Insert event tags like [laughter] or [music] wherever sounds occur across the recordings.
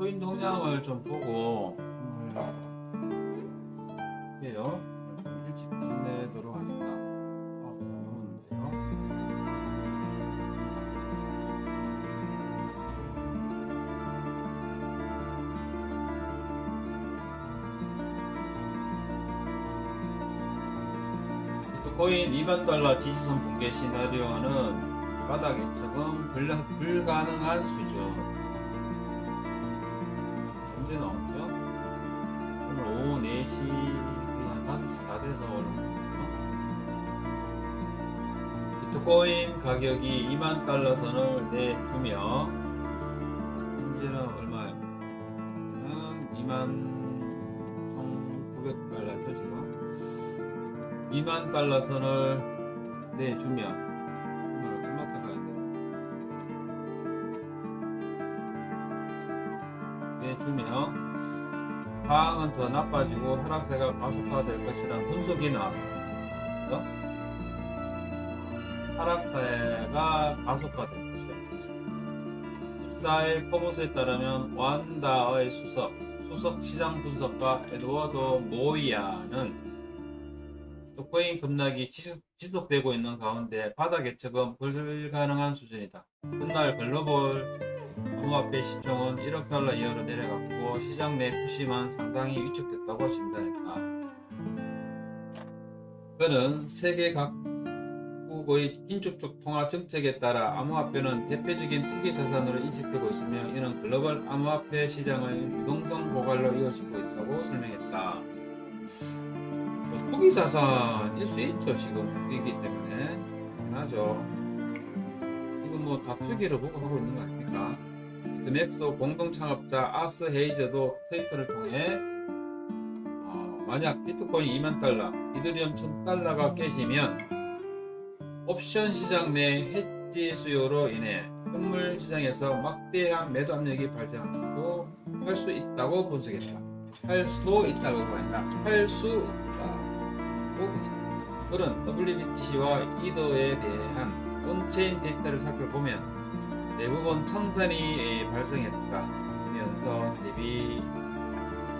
코인 동향을 좀 보고 음, 해요. 일찍 끝내도록 하겠다. 아, 넘었는데요. 비트코인 2만 달러 지지선 붕괴 시나리오는 바닥 예측은 불, 불가능한 수준. 언제 나왔죠? 오늘 오후 4시, 거의 한 5시 다 돼서 오늘. 비트코인 가격이 2만 달러 선을 내주며, 현재는 얼마예요? 는 2만 1,900달러죠, 지금? 2만 달러 선을 내주면, 상황은 더 나빠지고 하락세가 가속화될 것이라는 분석이 나왔죠. 하락세가 가속화될 것이다. 14일 포브스에 따르면 완다의 수석, 수석 시장 분석가 에드워드 모이아는 비트코인 급락이 지속, 지속되고 있는 가운데 바닥 예측은 불가능한 수준이다. 그날 글로벌 암호화폐 시총은 1억 달러 이하로 내려갔고 시장 내 투심은 상당히 위축됐다고 진단했다. 그는 세계 각국의 긴축적 통화 정책에 따라 암호화폐는 대표적인 투기 자산으로 인식되고 있으며 이는 글로벌 암호화폐 시장의 유동성 고갈로 이어지고 있다고 설명했다. 뭐 투기 자산일 수 있죠 지금 투기이기 때문에 당연하죠. 이건 뭐 다 투기를 보고 하고 있는 거 아닙니까? 드맥소 공동 창업자 아스 헤이저도 트위터를 통해 어, 만약 비트코인 2만 달러, 이더리움 1000 달러가 깨지면 옵션 시장 내 해지 수요로 인해 현물 시장에서 막대한 매도 압력이 발생하기도 할수 있다고 분석했다. 할수 있다고 말한다. 할 수 있다고 분석했다. 그런 WBTC와 이더에 대한 온체인 데이터를 살펴보면 대부분 청산이 발생했다면서 대비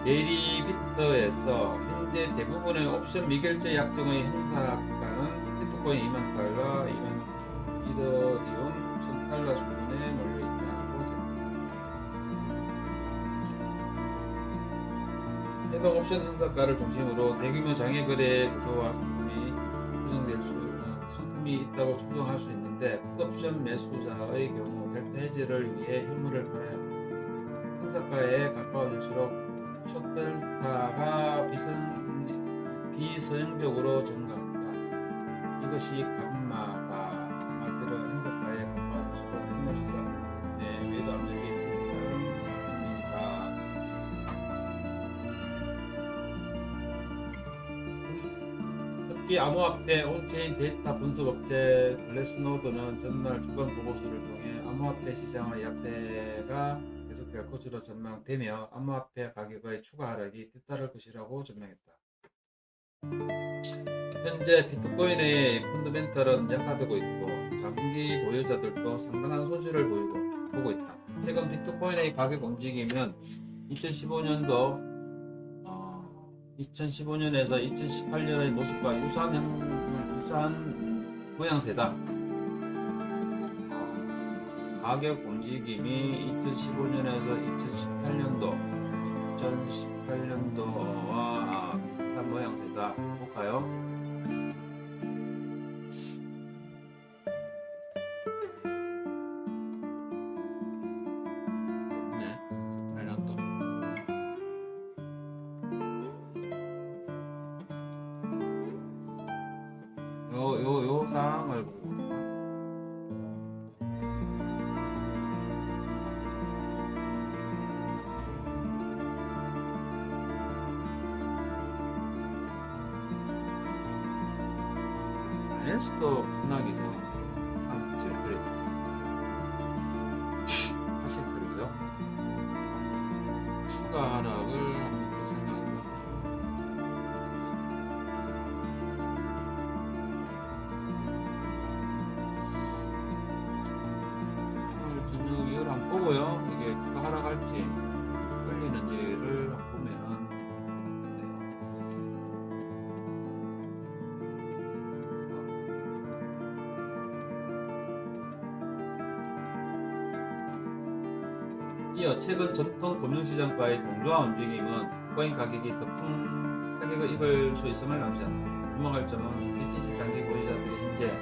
데리비터에서 현재 대부분의 옵션 미결제 약정의 행사가는 비트코인 2만 달러, 2만 이더리움 1000달러 수준에 몰려 있다고 전합니다. 해당 옵션 행사가를 중심으로 대규모 장외 거래 구조와 상품이 조정될 수 상품이 있다고 추정할 수 있는데 풋옵션 매수자의 경우 해지를 위해 팔아야 합니다. 행사가에 가까워질수록 숏델타가 비선, 비서형적으로 증가한다. 이것이 감마가 말대로 행사가에 가까워질수록 현물 시장 내 매도 압력이 말씀입니다. 특히 암호화폐 온체인 데이터 분석 업체 블레스노드는 전날 주간 보고서를 통해 암호화폐 시장의 약세가 계속될 것으로 전망되며 암호화폐 가격의 추가 하락이 뒤따를 것이라고 전망했다. 현재 비트코인의 펀더멘털은 약화되고 있고 장기 보유자들도 상당한 손실을 보이고 보고 있다. 최근 비트코인의 가격 움직임은 2015년도 2015년에서 2018년의 모습과 유사한 모양새다. 어, 가격 움직임이 2015년에서 2018년도, 2018년도와 비슷한 모양새다. 볼까요? 네, 18년도. 요, 요, 요 상황을 하고요. 이게 주가 하락할지 끌리는지를 보면은 네. 이어 최근 전통 금융시장과의 동조화 움직임은 코인 가격이 더 큰 타격을 입을 수 있음을 남지한다. 주목할 점은 BTC 장기 보유자들이 현재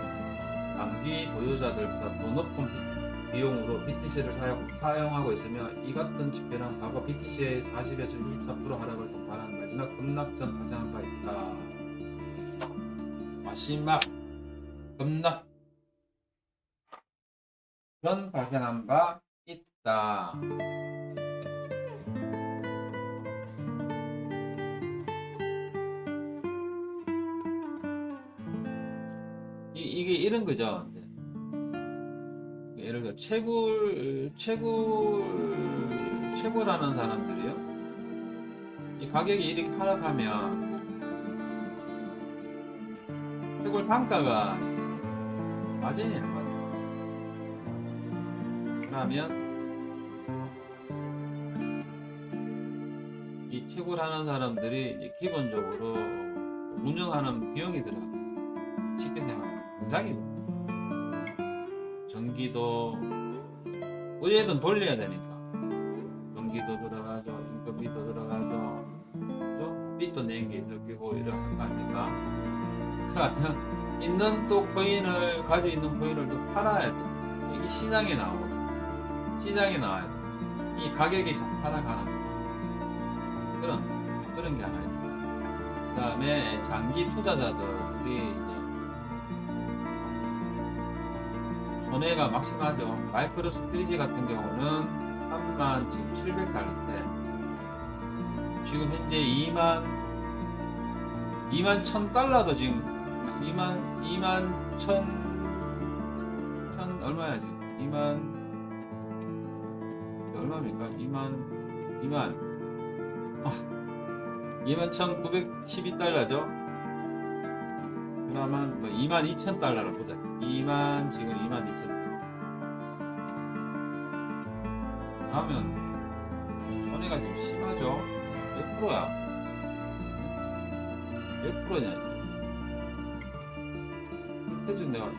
만기 보유자들보다 더 높은 비- 비용으로 BTC를 사용, 사용 하고 있으며 이 같은 지표는 과거 BTC의 40에서 64% 하락을 동반한 마지막 급락 전 발생한 바 있다. 마지막 급락 전 발생한 바 있다. 이, 이게 이런 거죠. 예를 들어 채굴 채굴 채굴하는 사람들이요. 이 가격이 이렇게 하락하면 채굴 단가가 마진이 안 맞죠. 그러면 이 채굴하는 사람들이 이제 기본적으로 운영하는 비용이 들어가. 쉽게 생각하면 공장이고 전기도 어디에든 돌려야 되니까. 전기도 들어가죠. 인건비도 들어가죠. 그죠? 빚도 낸게 있고 이런 거 아닙니까 그러면 있는 또 코인을 가지고 있는 코인을 또 팔아야 돼. 이게 시장에 나오고. 시장에 나와야 돼 이 가격이 잘 거. 그런 그런 게 하나 있고 그 다음에 장기 투자자들이 이 제 손해가 막심하죠. 마이크로 스트리지 같은 경우는 3만 지금 700달러인데 지금 현재 2만 2만 1000 달러도 지금 2만 2만 1000 1000 얼마야 지금 2만 얼마입니까? 2만 2만 2만 1912달러죠. 그러면 뭐 2만 2천 달러를 보자. 2만 지금 2만 2천. 그러면 손해가 좀 심하죠. 몇 프로야? 몇 프로냐? 태준 내가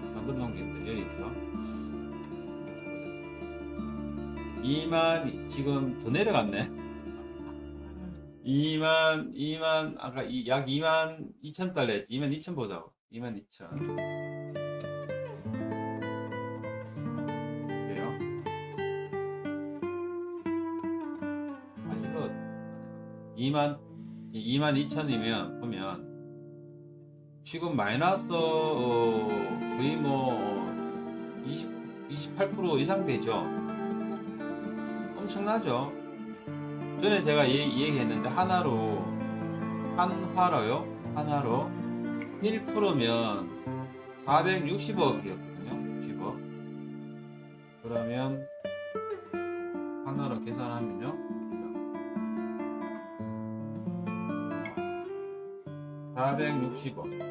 게 있는데 여기 있죠. 2만 지금 더 내려갔네. [laughs] 2만 2만 아까 이, 약 2만 2천 달러 했지. 2만 2천 보자고. 2만 2천. 2만 2만 2천이면 보면 지금 마이너스 어, 거의 뭐 20, 28% 이상 되죠. 엄청나죠. 전에 제가 이, 이 얘기했는데 하나로 한화로요 하나로 1%면 460억이었거든요 60억 그러면 하나로 계산하면요 460억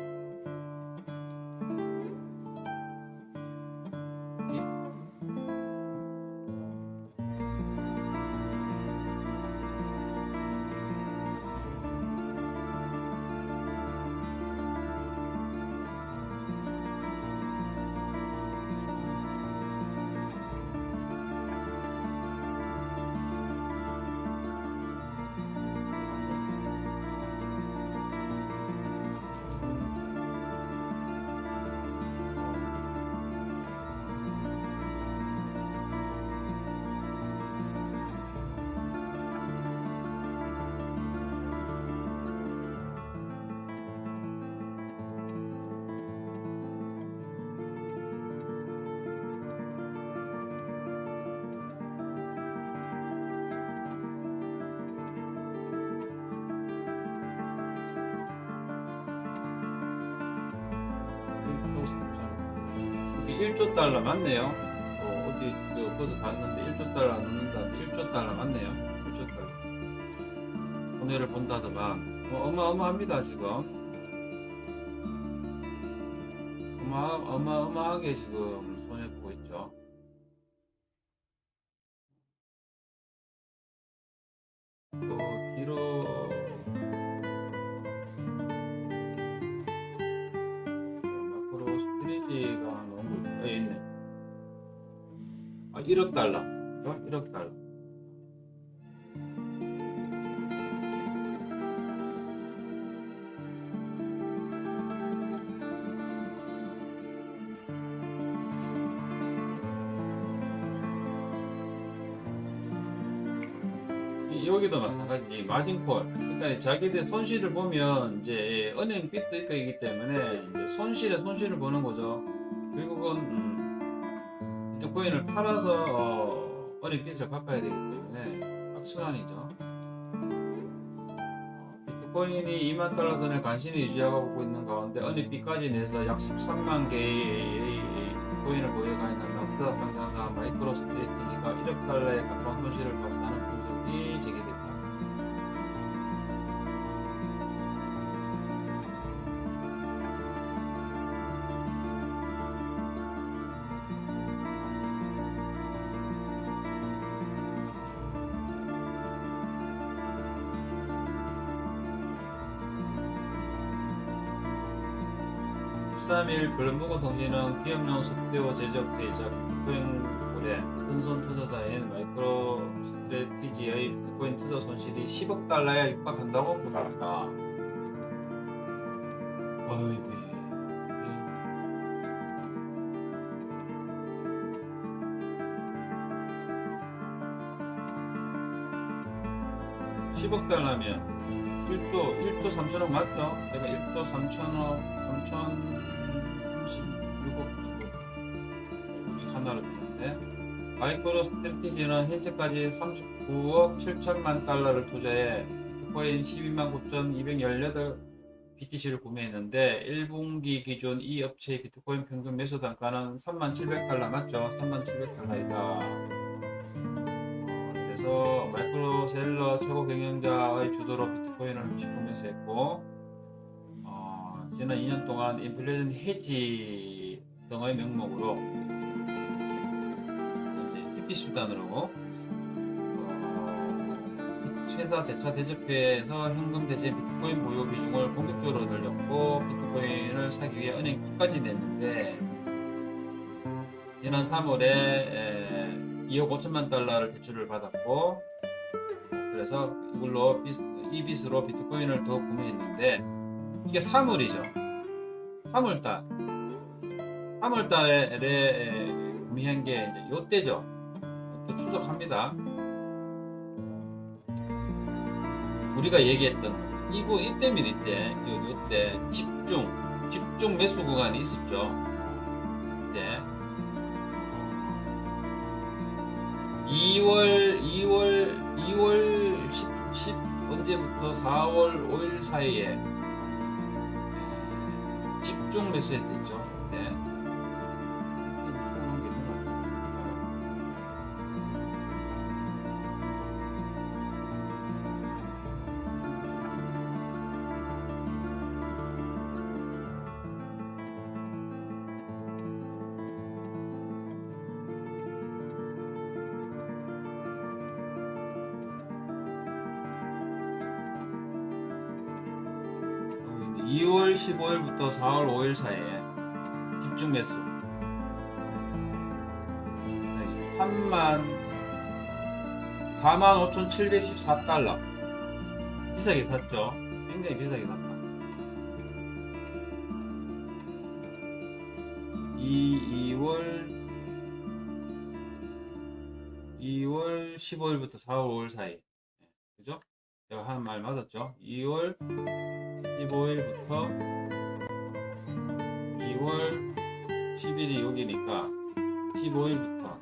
1조 달러 맞네요. 어, 어디 그 벌써 봤는데 1조 달러 넣는다는데 1조 달러 맞네요. 1조 달러. 손해를 본다더만 어, 어마어마합니다 지금. 어마 어마어마하게 지금 손해 보고 있죠. 또 1억 달러. 어? 1억 달러. 여기도 마찬가지 마진콜 그러니까 자기들 손실을 보면 이제 은행 빚도 있기 때문에 손실에 손실을 보는 거죠 결국은 음, 비트코인을 팔아서 어, 은행 빚을 갚아야 되기 때문에 악순환이죠 어, 비트코인이 2만 달러 선을 간신히 유지하고 있는 가운데 은행 빚까지 내서 약 13만 개의 비트코인을 보유가 있는 나스닥 상장사 마이크로 스트레티지가 1억 달러에 가까운 손실을 봤다는 분석이 제기됐다. (13일) 블룸버그 통신은 기업용 소프트웨어 제작회사 비트코인 거래 큰손 투자사인 마이크로 스트레티지의 비트코인 투자 손실이 10억 달러에 육박한다고 보도했다. 어이구. 10억 달러면 1조 1조 3천억 맞죠? 내가 1조 3천억 3천 마이크로 스트레티지는 현재까지 39억 7천만 달러를 투자해 비트코인 12만 9,218 BTC를 구매했는데 1분기 기준 이 업체의 비트코인 평균 매수 단가는 3700달러 맞죠? 3700달러이다. 그래서 마이크로셀러 최고 경영자의 주도로 비트코인을 집중 매수했고 어, 지난 2년 동안 인플레이션 해지 등의 명목으로 TP 수단으로. 어, 회사 대차 대접회에서 현금 대신 비트코인 보유 비중을 본격적으로 늘렸고 비트코인을 사기 위해 은행 끝까지 냈는데 지난 3월에 2억 5천만 달러를 대출을 받았고 그래서 이걸로 빚, 이 빚으로 비트코인을 더 구매했는데 이게 3월이죠. 3월달. 3월달에 구매한 게 이제 요때죠. 또 추적합니다. 우리가 얘기했던 이거 이때면 이때 요- 요때 집중 집중 매수 구간이 있었죠. 이때. 2월 2월 2월 10, 10 언제부터 4월 5일 사이에 에, 집중 매수했댔죠. 15일부터 4월 5일 사이에 집중 매수. 네, 3만 4만 5,714달러. 비싸게 샀죠. 굉장히 비싸게 샀다. 2, 2월 2월 15일부터 4월 5일 사이. 네, 그죠? 제가 하는 말 맞았죠? 2월 15일부터 2월 10일이 여기니까 15일부터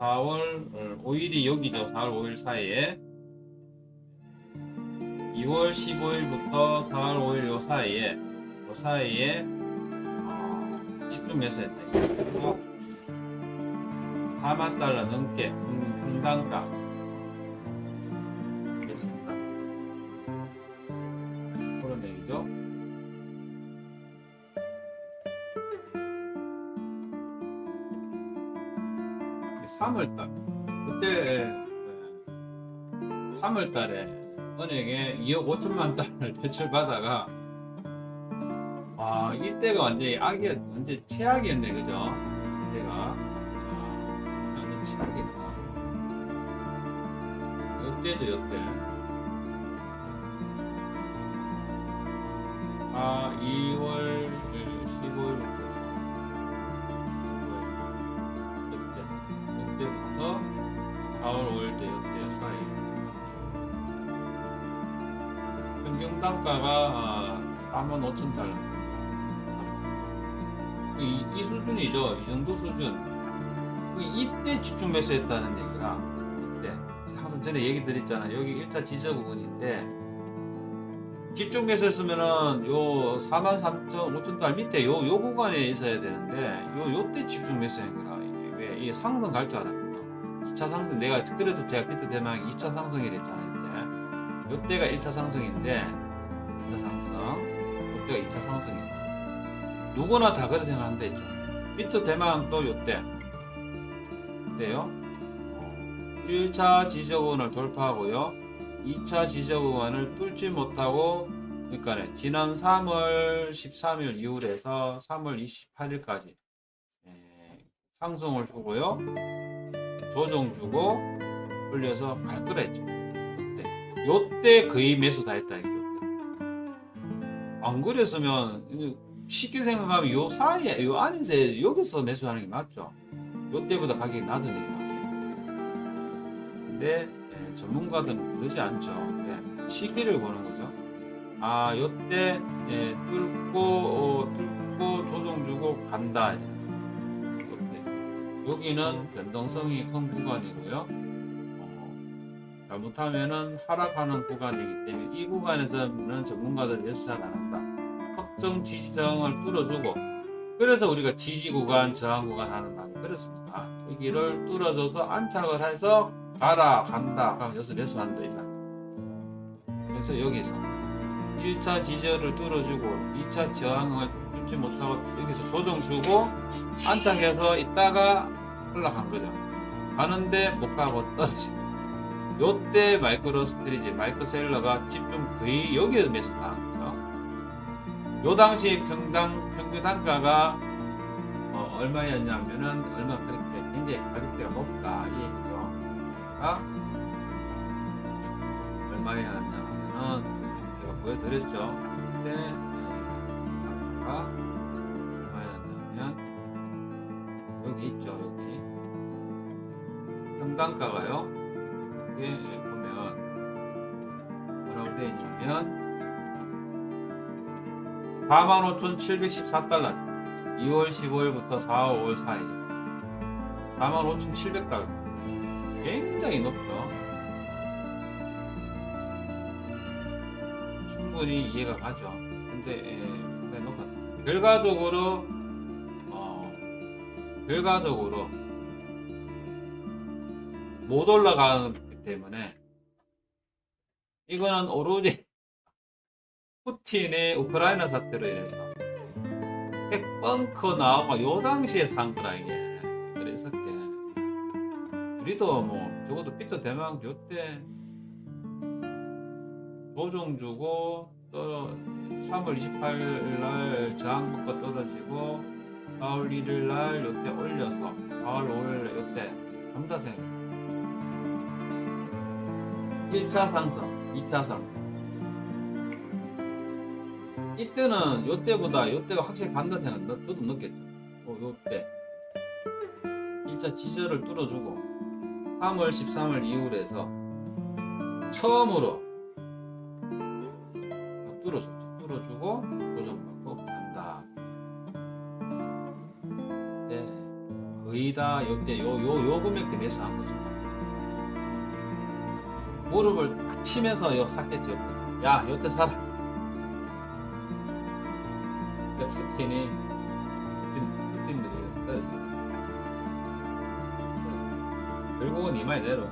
4월 5일이 여기죠. 4월 5일 사이에 2월 15일부터 4월 5일 요 사이에 요 사이에 어, 집중 매수했다. 그리고 4만 달러 넘게 분- 분당가 3월달 그때 3월달에 은행에 2억 5천만 달러를 [laughs] 대출받아가 와 이때가 완전히 악이 완전 최악이었네 그죠? 이때가 아, 완전 최악이다. 이때죠 이때. 아 2월 평단가가 4만 5천 달러. 이, 이 수준이죠. 이 정도 수준. 그 이때 집중 매수했다는 얘기가 이때 항상 전에 얘기 드렸잖아. 여기 1차 지저 부분인데 집중 매수했으면은 요 4만 3천 5천 달 밑에 요, 요 구간에 있어야 되는데 요 요때 집중 매수한 거라. 이게 왜 이게 상승 갈 줄 알았거든. 2차 상승 내가 그래서 제가 비트 대망 2차 상승이랬잖아요. 이때. 요때가 1차 상승인데 2차 상승 요때가 2차 상승이에요. 누구나 다 그렇게 생각하는데 있죠. 비트 대망 또 요때. 때요. 1차 지저분을 돌파하고요. 2차 지저분을 뚫지 못하고 그러니까 네, 지난 3월 13일 이후에서 3월 28일까지 상승을 주고요. 조정 주고 올려서 갈 거라 했죠. 요때. 거의 매수 다 했다. 안 그랬으면 쉽게 생각하면 요 사이에 요 안에서 여기서 매수하는 게 맞죠. 요 때보다 가격이 낮으니까. 근데 예, 전문가들은 그러지 않죠. 예, 시기를 보는 거죠. 아, 요때 예, 뚫고 어, 뚫고 조정 주고 간다. 요때 여기는 변동성이 큰 구간이고요. 어, 잘못하면은 하락하는 구간이기 때문에 이 구간에서는 전문가들이 예수 잘안 한다. 특정 지지정을 뚫어주고 그래서 우리가 지지 구간, 저항 구간 하는 말이 그렇습니다. 여기를 뚫어줘서 안착을 해서 가라, 간다. 그럼 여기서 매수한다. 이다. 그래서 여기서 1차 지지를 뚫어주고 2차 저항을 뚫지 못하고 여기서 조정 주고 안착해서 있다가 올라간 거죠. 가는데 못 가고 떨어지. 요때 마이크로 스트리지, 마이크로 셀러가 집중 거의 여기에서 매수한 거죠. 요 당시 평당 평균 단가가 어, 얼마였냐면은 얼마 그렇게 굉장히 가격대가 높다 이 얘기죠. 아, 얼마였냐면은 제가 보여드렸죠. 그때 단가가 얼마였냐면 여기 있죠 여기 평단가가요. 이게 보면 뭐라고 되어 있냐면 45,714달러 2월 15일부터 4월 5월 사이 45,700달러. 굉장히 높죠. 충분히 이해가 가죠. 근데 예, 굉장히 높았다 결과적으로 어, 결과적으로 못 올라가기 때문에 이거는 오로지 [laughs] 푸틴의 우크라이나 사태로 인해서 핵벙커 나오고 요 당시에 산 거라 이게 그랬었게 우리도 뭐 적어도 피터 대망 요때 조정 주고 또 3월 28일 날 저항 먹고 떨어지고 4월 1일 날 요때 올려서 4월 5일 요때 감다 생각 1차 상승 2차 상승 이때는 요때보다 요때가 확실히 간다 생각 나 저도 느꼈죠. 어, 요때 1차 지저를 뚫어주고 3월 13일 이후에서 처음으로 뚫어줬죠. 뚫어주고 조정받고 간다. 네, 거의 다 요때 요 요 요 금액대 매수한 거죠. 무릎을 치면서 요 샀겠죠. 야, 요때 사라. 푸틴이 푸틴들이 떨어지 결국은 이 말대로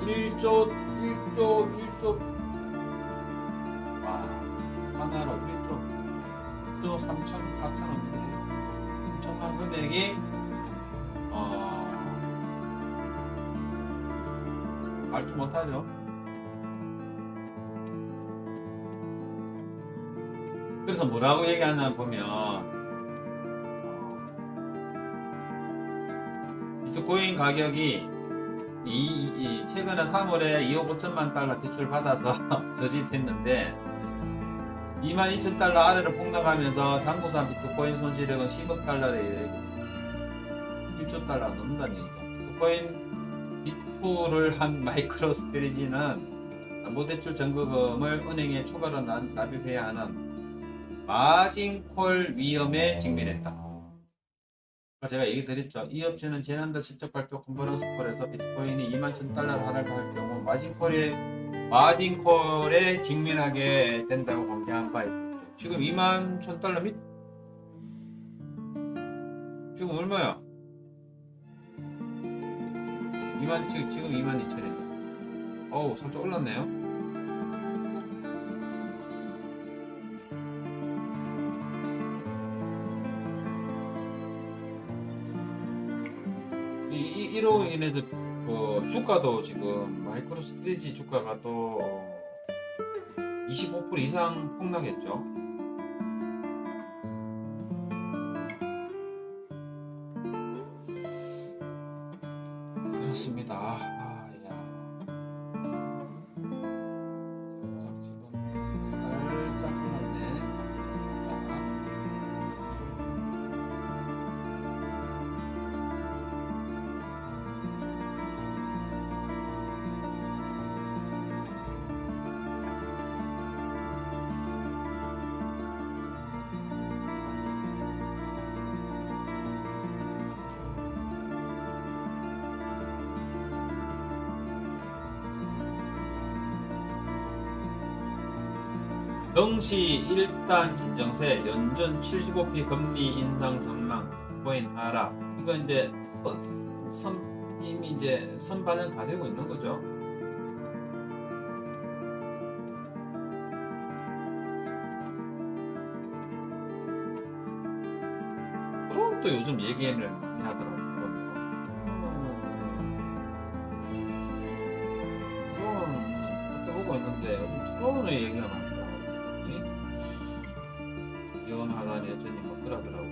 1조 1조 1조 와 하나로 1조 1조 3천 4천 원 엄청난 금액이 말도 못하죠 그래서 뭐라고 얘기하냐 보면 비트코인 가격이 이, 이 최근에 3월에 2억 5천만 달러 대출 받아서 저짓했는데 2만 2천 달러 아래로 폭락하면서 장부산 비트코인 손실액은 10억 달러에 이르고 1조 달러 넘는다는 얘기죠. 비트코인 비트를 한 마이크로 스트리지는 담보대출 전거금을 은행에 추가로 나- 납입해야 하는 마진콜 위험에 직면했다. 아까 제가 얘기 드렸죠. 이 업체는 지난달 실적 발표 컨퍼런스 콜에서 비트코인이 2만 1천 달러를 하락할 경우 마진콜에 마진콜에 직면하게 된다고 공개한 바 있죠. 지금 2만 1천 달러 밑 지금 얼마야? 2만 지금 지금 2만 2천이죠. 어우 살짝 올랐네요. 이, 이, 이로 인해서 그 주가도 지금 마이크로 스트레지 주가가 또 25% 이상 폭락했죠. 그렇습니다. 정시 1단 진정세 연준 75p 금리 인상 전망 코인 하락 이거 이제 선, 선 이미 이제 선 반영 다 되고 있는 거죠. 그럼 또 요즘 얘기를 많이 하더라고요. 음, 그때 보고 있는데 요즘 트론의 얘기가 많더라고요. 연하다니